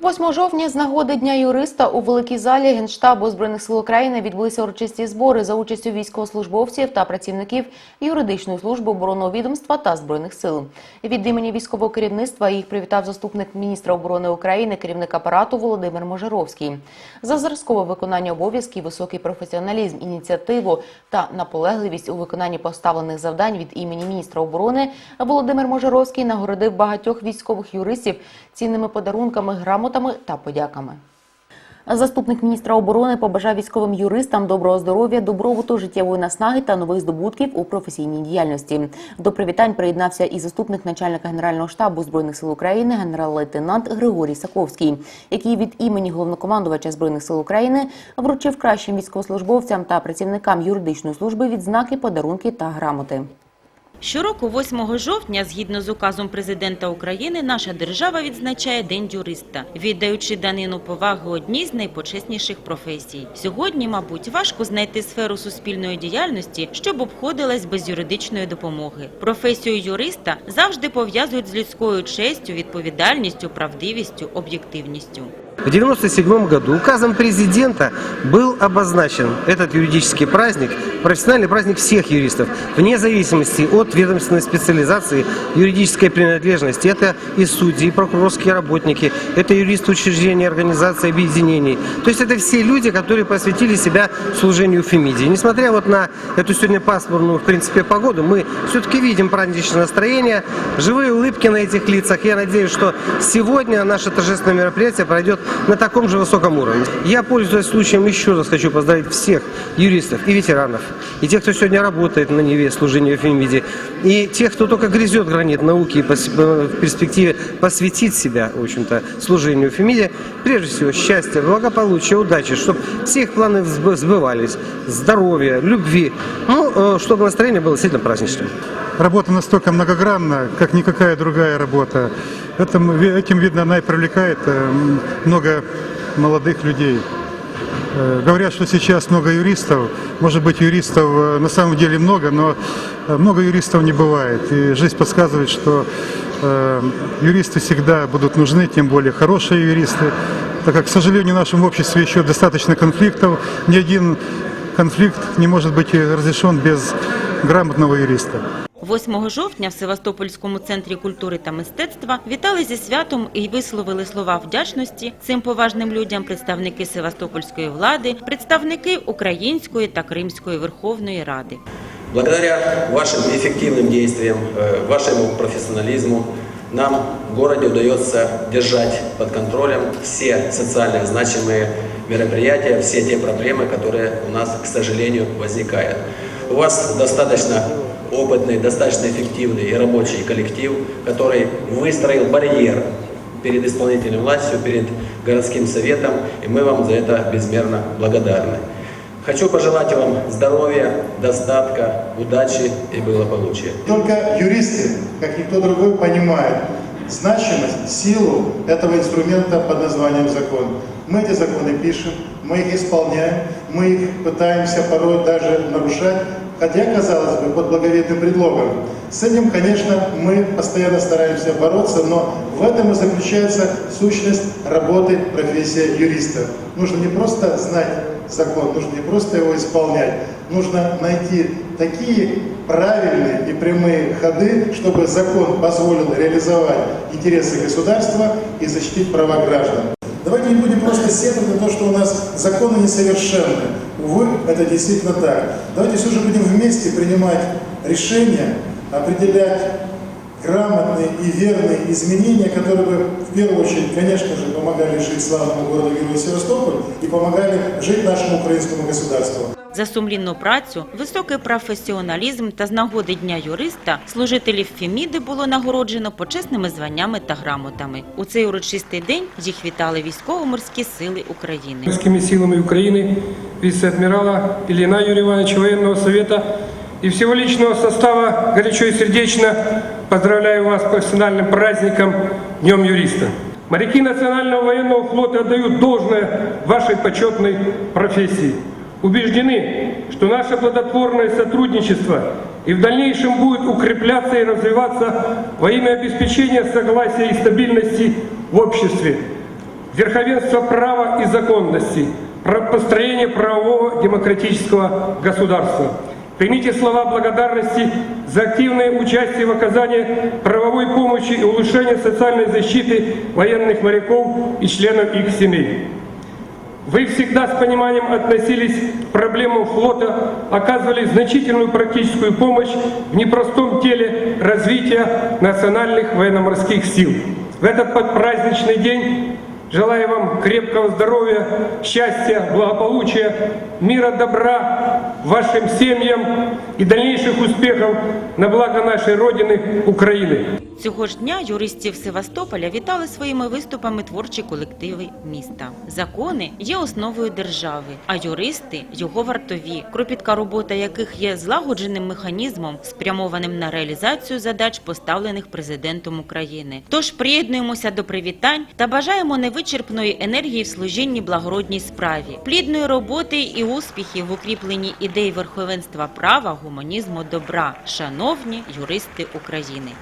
8 жовтня з нагоди Дня юриста у великій залі Генштабу Збройних сил України відбулися урочисті збори за участю військовослужбовців та працівників юридичної служби оборонного відомства та збройних сил. Від імені військового керівництва їх привітав заступник міністра оборони України, керівник апарату Володимир Можаровський. За зразкове виконання обов'язків, високий професіоналізм, ініціативу та наполегливість у виконанні поставлених завдань від імені міністра оборони Володимир Можаровський нагородив багатьох військових юристів цінними подарунками, грамотами та подяками. Заступник міністра оборони побажав військовим юристам доброго здоров'я, добробуту, життєвої наснаги та нових здобутків у професійній діяльності. До привітань приєднався і заступник начальника генерального штабу збройних сил України, генерал-лейтенант Григорій Саковський, який від імені головнокомандувача збройних сил України вручив кращим військовослужбовцям та працівникам юридичної служби відзнаки, подарунки та грамоти. Щороку, 8 жовтня, згідно з указом президента України, наша держава відзначає День юриста, віддаючи данину поваги одній з найпочесніших професій. Сьогодні, мабуть, важко знайти сферу суспільної діяльності, щоб обходилась без юридичної допомоги. Професію юриста завжди пов'язують з людською честю, відповідальністю, правдивістю, об'єктивністю. В 1997 году указом президента был обозначен этот юридический праздник, профессиональный праздник всех юристов, вне зависимости от ведомственной специализации, юридической принадлежности. Это и судьи, и прокурорские работники, это юристы учреждений, организаций, объединений. То есть это все люди, которые посвятили себя служению Фемидии. Несмотря вот на эту сегодня пасмурную, в принципе, погоду, мы все-таки видим праздничное настроение, живые улыбки на этих лицах. Я надеюсь, что сегодня наше торжественное мероприятие пройдет на таком же высоком уровне. Я, пользуясь случаем, еще раз хочу поздравить всех юристов и ветеранов, и тех, кто сегодня работает на Неве служения Фемиде, и тех, кто только грызет гранит науки и э, в перспективе посвятить себя, в общем-то, служению Фемиде. Прежде всего, счастья, благополучия, удачи, чтобы все их планы сб- сбывались, здоровья, любви, ну, э, чтобы настроение было действительно праздничным. Работа настолько многогранна, как никакая другая работа. Этим, этим видно, она и привлекает э, много молодых людей. Э, Говорят, что сейчас много юристов. Может быть, юристов э, на самом деле много, но э, много юристов не бывает. И жизнь подсказывает, что юристы всегда будут нужны, тем более хорошие юристы. Так как, к сожалению, в нашем обществе еще достаточно конфликтов. Ни один конфликт не может быть разрешен без грамотного юриста. 8 жовтня в Севастопольському центрі культури та мистецтва вітали зі святом і висловили слова вдячності цим поважним людям представники Севастопольської влади, представники Української та Кримської Верховної Ради. Благодаря вашим эффективным действиям, э, вашему профессионализму нам в городе удается держать под контролем все социально значимые мероприятия, все те проблемы, которые у нас, к сожалению, возникают. У вас достаточно опытный, достаточно эффективный и рабочий коллектив, который выстроил барьер перед исполнительной властью, перед городским советом, и мы вам за это безмерно благодарны. Хочу пожелать вам здоровья, достатка, удачи и благополучия. Только юристы, как никто другой, понимают значимость, силу этого инструмента под названием закон. Мы эти законы пишем, мы их исполняем, мы их пытаемся порой даже нарушать, хотя, казалось бы, под благовидным предлогом. С этим, конечно, мы постоянно стараемся бороться, но в этом и заключается сущность работы профессии юриста. Нужно не просто знать закон, нужно не просто его исполнять, нужно найти такие правильные и прямые ходы, чтобы закон позволил реализовать интересы государства и защитить права граждан. Давайте не будем просто сетовать на то, что у нас законы несовершенны. Увы, это действительно так. Давайте все же будем вместе принимать решения, определять грамотные и верные изменения, которые бы в первую очередь, конечно же, помогали жить славному городу Герою Севастополь и помогали жить нашему украинскому государству. За сумлінну працю, високий професіоналізм та з нагоди Дня юриста служителів Феміди було нагороджено почесними званнями та грамотами. У цей урочистий день їх вітали військово-морські сили України. Морскими силами Украины, вице-адмирала Ильина Юрия Ивановича военного совета и всего личного состава горячо и сердечно поздравляю вас с профессиональным праздником Днем юриста. Моряки Национального военного флота отдают должное вашей почетной профессии. Убеждены, что наше плодотворное сотрудничество и в дальнейшем будет укрепляться и развиваться во имя обеспечения согласия и стабильности в обществе, верховенства права и законности, построение правового демократического государства. Примите слова благодарности за активное участие в оказании правовой помощи и улучшении социальной защиты военных моряков и членов их семей. Вы всегда с пониманием относились к проблемам флота, оказывали значительную практическую помощь в непростом теле развития национальных военно-морских сил. В этот праздничный день желаю вам крепкого здоровья, счастья, благополучия, мира, добра вашим семьям и дальнейших успехов на благо нашей Родины Украины. Цього ж дня юристів Севастополя вітали своїми виступами творчі колективи міста. Закони є основою держави, а юристи його вартові, кропітка робота яких є злагодженим механізмом, спрямованим на реалізацію задач, поставлених президентом України. Тож приєднуємося до привітань та бажаємо невичерпної енергії в служінні благородній справі, плідної роботи і успіхів в укріпленні ідей верховенства права, гуманізму, добра, шановні юристи України.